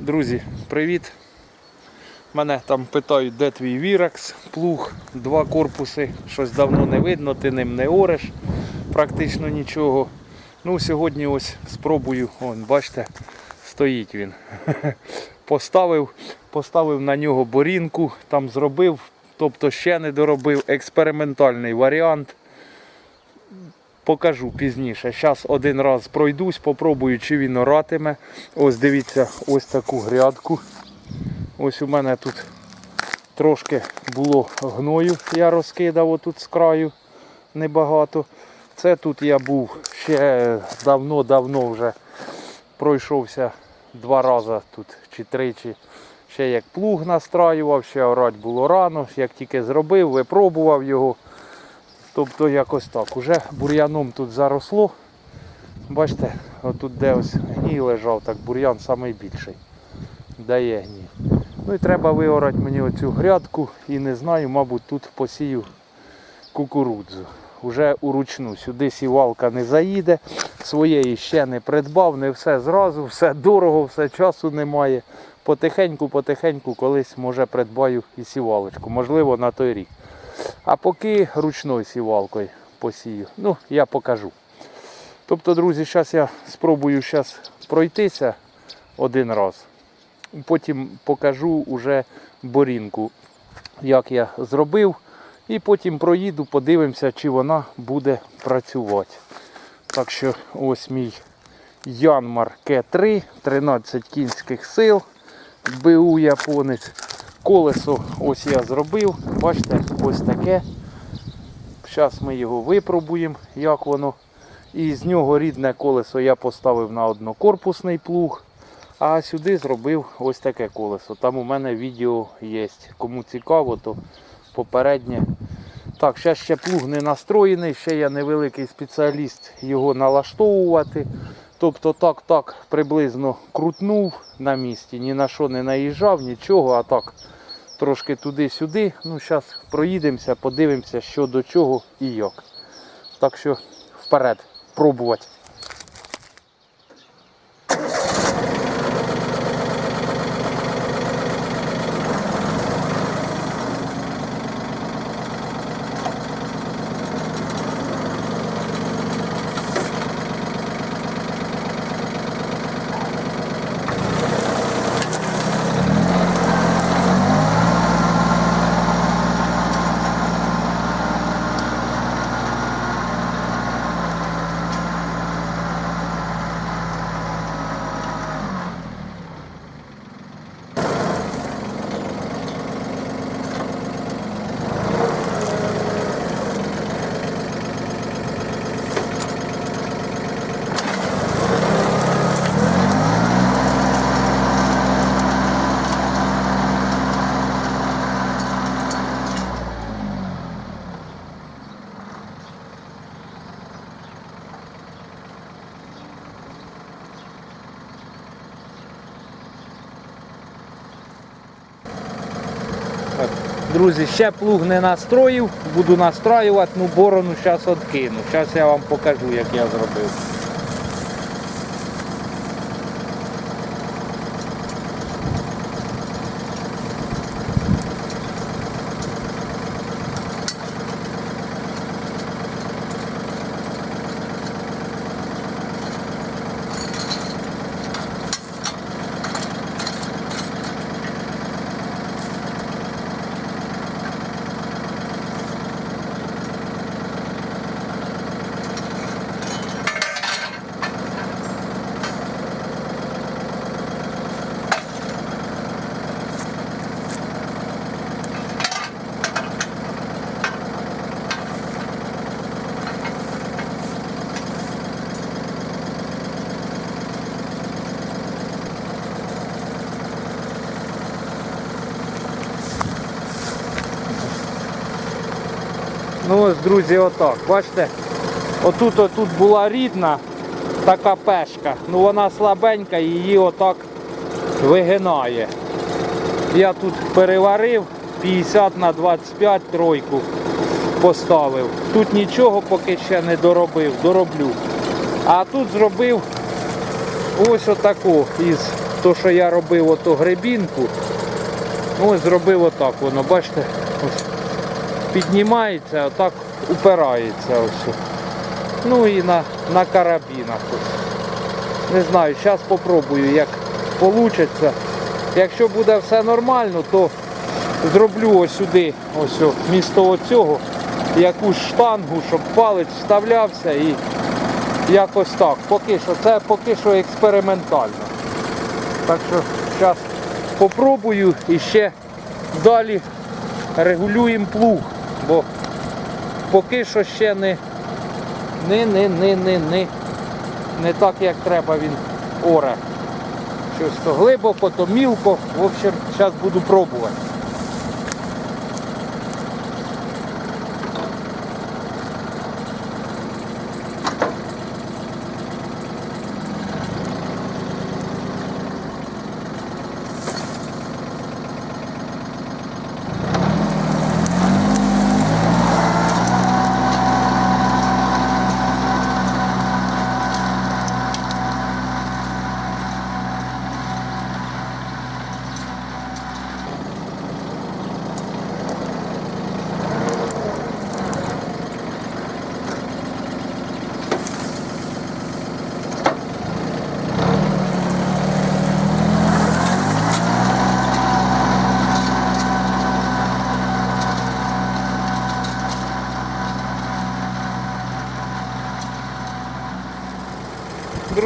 Друзі, привіт! Мене там питають, де твій Віракс, плуг, два корпуси, щось давно не видно, ти ним не ореш, практично нічого. Ну, сьогодні ось спробую, он, бачите, стоїть він. Поставив, поставив на нього борінку, там зробив, тобто ще не доробив експериментальний варіант. Покажу пізніше. Зараз один раз пройдусь, попробую, чи він оратиме. Ось дивіться, ось таку грядку. Ось у мене тут трошки було гною, я розкидав отут з краю небагато. Це тут я був ще давно-давно вже пройшовся два рази тут чи тричі. Ще як плуг настраював, ще орать було рано, як тільки зробив, випробував його. Тобто якось так. Уже бур'яном тут заросло. Бачите, отут де ось гній лежав, так бур'ян найбільший. Дає гній. Ну і треба виорати мені оцю грядку і не знаю, мабуть, тут посію кукурудзу. Уже уручну. Сюди сівалка не заїде, своєї ще не придбав, не все зразу, все дорого, все часу немає. Потихеньку, потихеньку колись може придбаю і сівалочку, можливо на той рік. А поки ручною сівалкою посію. Ну, я покажу. Тобто, друзі, зараз я спробую зараз пройтися один раз. Потім покажу уже борінку, як я зробив. І потім проїду, подивимося, чи вона буде працювати. Так що ось мій Янмар К3, 13 кінських сил, БУ японець. Колесо ось я зробив. Бачите, ось таке. Зараз ми його випробуємо, як воно. І з нього рідне колесо я поставив на однокорпусний плуг. А сюди зробив ось таке колесо. Там у мене відео є. Кому цікаво, то попереднє. Так, зараз ще плуг не настроєний, ще я невеликий спеціаліст його налаштовувати. Тобто так, так приблизно крутнув на місці, ні на що не наїжджав, нічого, а так трошки туди-сюди. Ну, зараз проїдемося, подивимося, що до чого і як. Так що вперед, пробувати. Друзі, ще плуг не настроїв, буду настраювати, ну борону зараз відкину. Зараз я вам покажу, як я зробив. Ось, друзі, отак. Бачите, отут отут була рідна така пешка. Ну вона слабенька, її отак вигинає. Я тут переварив 50 на 25 тройку поставив. Тут нічого поки ще не доробив, дороблю. А тут зробив ось отаку із то, що я робив ото гребінку, ну ось зробив отак воно, бачите, ось піднімається, а так упирається ось. Ну і на, на карабінах ось. Не знаю, зараз спробую, як вийде. Якщо буде все нормально, то зроблю ось сюди, ось місто оцього, якусь штангу, щоб палець вставлявся і якось так. Поки що, це поки що експериментально. Так що зараз попробую і ще далі регулюємо плуг, бо поки що ще не, не, не, не, не, не, не так як треба він оре. Щось то глибоко, то мілко. В общем, зараз буду пробувати.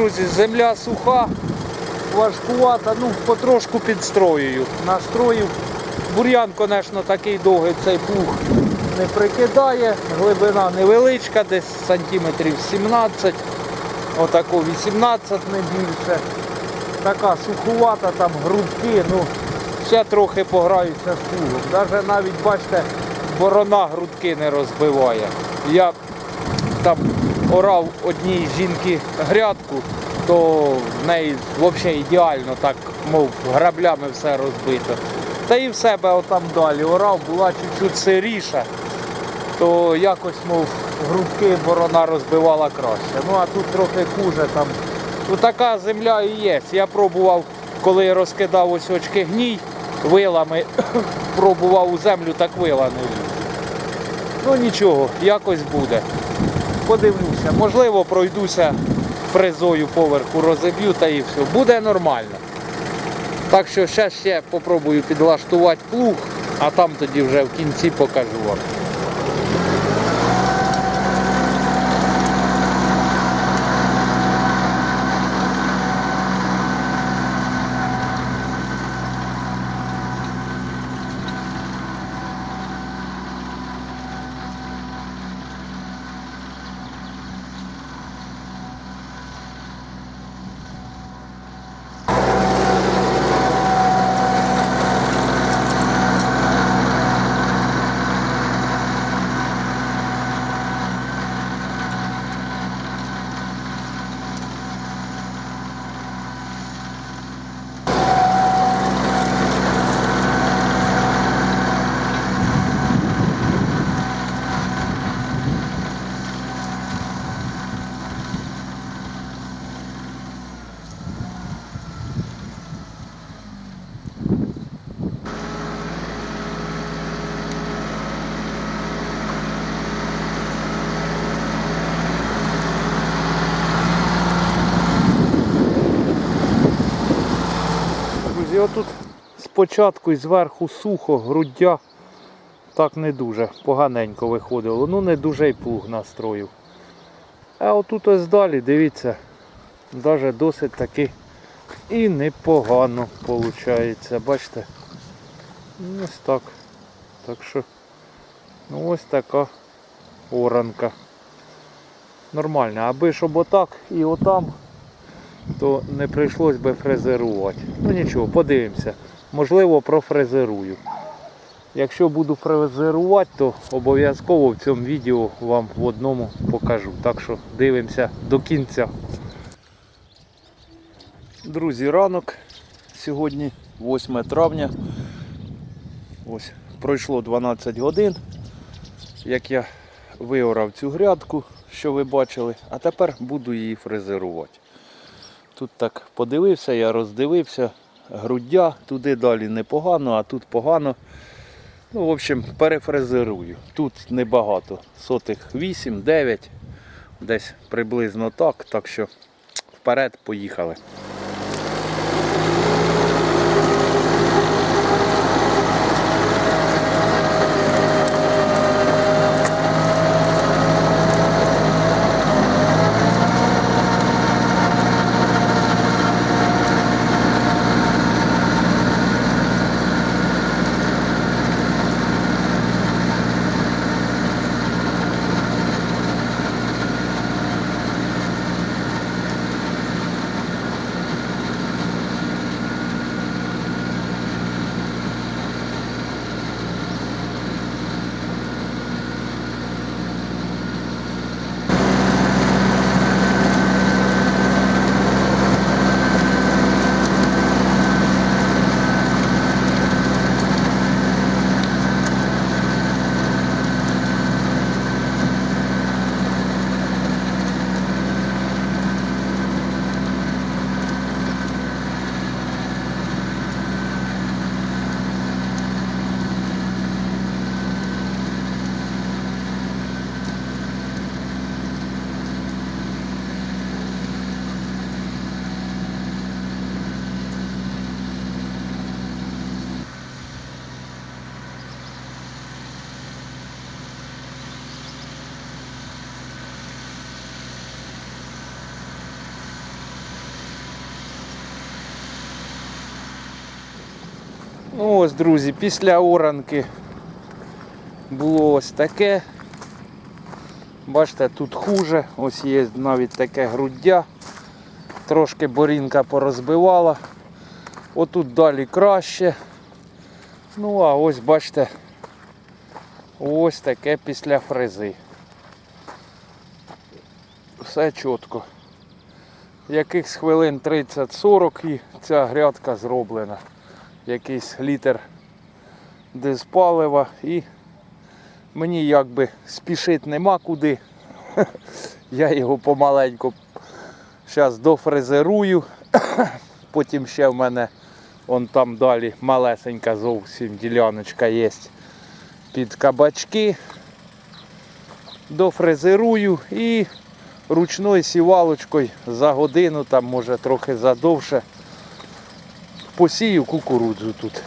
Друзі, земля суха, важкувата, ну потрошку підстроюю. Настроїв. Бур'ян, звісно, такий довгий цей плуг не прикидає. Глибина невеличка, десь сантиметрів 17, отако 18 не більше. Така сухувата, там грудки, ну ще трохи пограюся з плугом. Навіть навіть, бачите, борона грудки не розбиває. Я орав одній жінки грядку, то в неї взагалі ідеально так, мов граблями все розбито. Та і в себе отам далі орав, була чуть-чуть сиріша, то якось, мов, грудки борона розбивала краще. Ну а тут трохи хуже там. Ну така земля і є. Я пробував, коли розкидав ось очки гній, вилами пробував у землю, так вила не. Ну нічого, якось буде. Подивлюся, можливо, пройдуся фрезою поверху, розіб'ю та і все. Буде нормально. Так що ще ще попробую підлаштувати плуг, а там тоді вже в кінці покажу вам. Отут спочатку і зверху сухо, груддя так не дуже, поганенько виходило. Ну не дуже й плуг настроїв. А отут ось далі, дивіться, навіть досить таки і непогано виходить. Бачите? Ну, Ось так. Так що ну ось така оранка. Нормально, аби щоб отак і отам то не прийшлось би фрезерувати. Ну нічого, подивимося. Можливо, профрезерую. Якщо буду фрезерувати, то обов'язково в цьому відео вам в одному покажу. Так що дивимося до кінця. Друзі, ранок. Сьогодні 8 травня. Ось пройшло 12 годин. Як я виорав цю грядку, що ви бачили, а тепер буду її фрезерувати. Тут так подивився, я роздивився. Груддя, туди далі непогано, а тут погано. Ну, в общем, перефрезерую. Тут небагато. Сотих 8-9, десь приблизно так. Так що вперед поїхали. Ну ось, друзі, після оранки було ось таке. Бачите, тут хуже, ось є навіть таке груддя. Трошки борінка порозбивала. Отут далі краще. Ну а ось бачите, ось таке після фрези. Все чітко. Якихось хвилин 30-40 і ця грядка зроблена якийсь літр диспалива і мені якби спішити нема куди. Я його помаленьку зараз дофрезерую. Потім ще в мене вон там далі малесенька зовсім діляночка є під кабачки. Дофрезерую і ручною сівалочкою за годину, там може трохи задовше посію кукурудзу тут.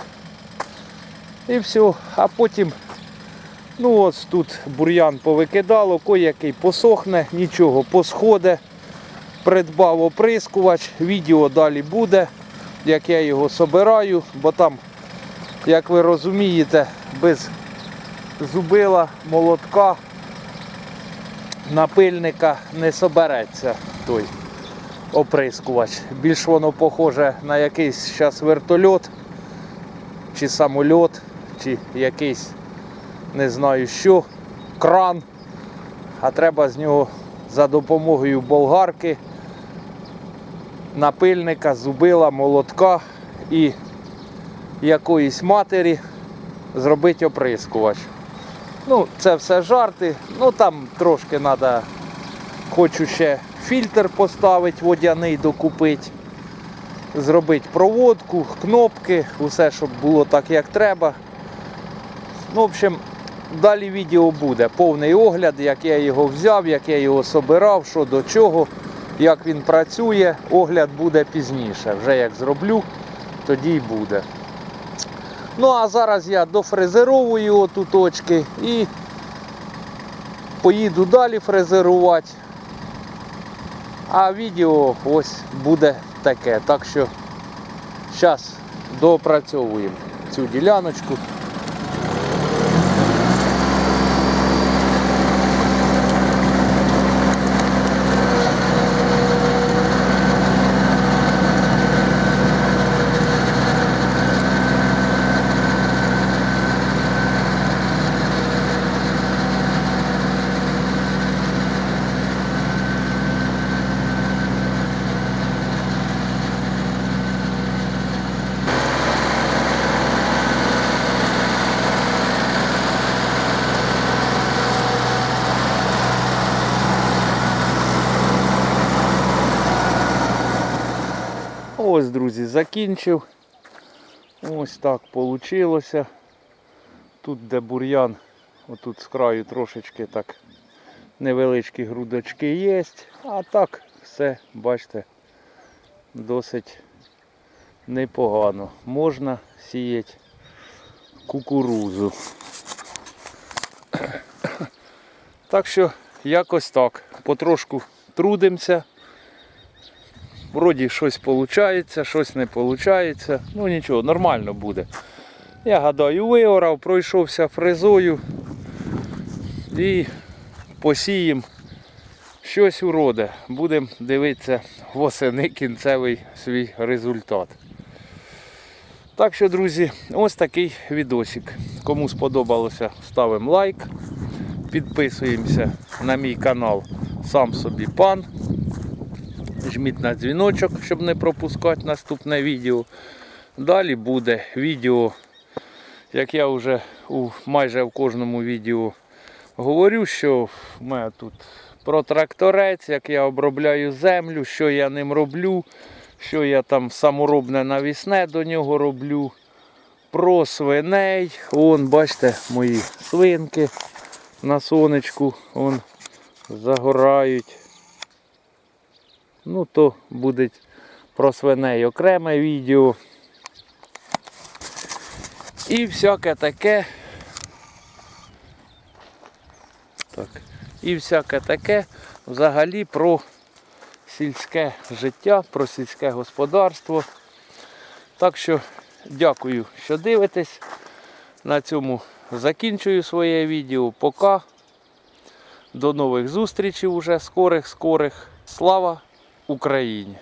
І все. А потім, ну ось тут бур'ян повикидало, кой-який посохне, нічого посходе. Придбав оприскувач, відео далі буде, як я його собираю, бо там, як ви розумієте, без зубила, молотка, напильника не собереться той оприскувач. Більш воно похоже на якийсь зараз вертольот, чи самольот, чи якийсь не знаю що, кран. А треба з нього за допомогою болгарки, напильника, зубила, молотка і якоїсь матері зробити оприскувач. Ну, це все жарти, ну там трошки треба, хочу ще фільтр поставити, водяний докупити, зробити проводку, кнопки, усе, щоб було так, як треба. Ну, в общем, далі відео буде. Повний огляд, як я його взяв, як я його собирав, що до чого, як він працює. Огляд буде пізніше. Вже як зроблю, тоді й буде. Ну а зараз я дофрезеровую отут точки і поїду далі фрезерувати. А відео ось буде таке. Так що зараз допрацьовуємо цю діляночку. Ось, друзі, закінчив. Ось так вийшло. Тут, де бур'ян, отут з краю трошечки так невеличкі грудочки є. А так все, бачите, досить непогано. Можна сіяти кукурузу. Так що якось так. Потрошку трудимося. Вроді щось виходить, щось не виходить. Ну нічого, нормально буде. Я гадаю, виорав, пройшовся фрезою і посіємо щось уроде. Будемо дивитися восени кінцевий свій результат. Так що, друзі, ось такий відосик. Кому сподобалося, ставимо лайк. Підписуємося на мій канал Сам собі пан. Жміть на дзвіночок, щоб не пропускати наступне відео. Далі буде відео, як я вже у, майже в кожному відео говорю, що в мене тут про тракторець, як я обробляю землю, що я ним роблю, що я там саморобне навісне до нього роблю. Про свиней. Вон, бачите, мої свинки на сонечку вон, загорають. Ну, то буде про свиней окреме відео. І всяке таке. Так. І всяке таке взагалі про сільське життя, про сільське господарство. Так що дякую, що дивитесь. На цьому закінчую своє відео. Пока. До нових зустрічей уже скорих-скорих. Слава Україні!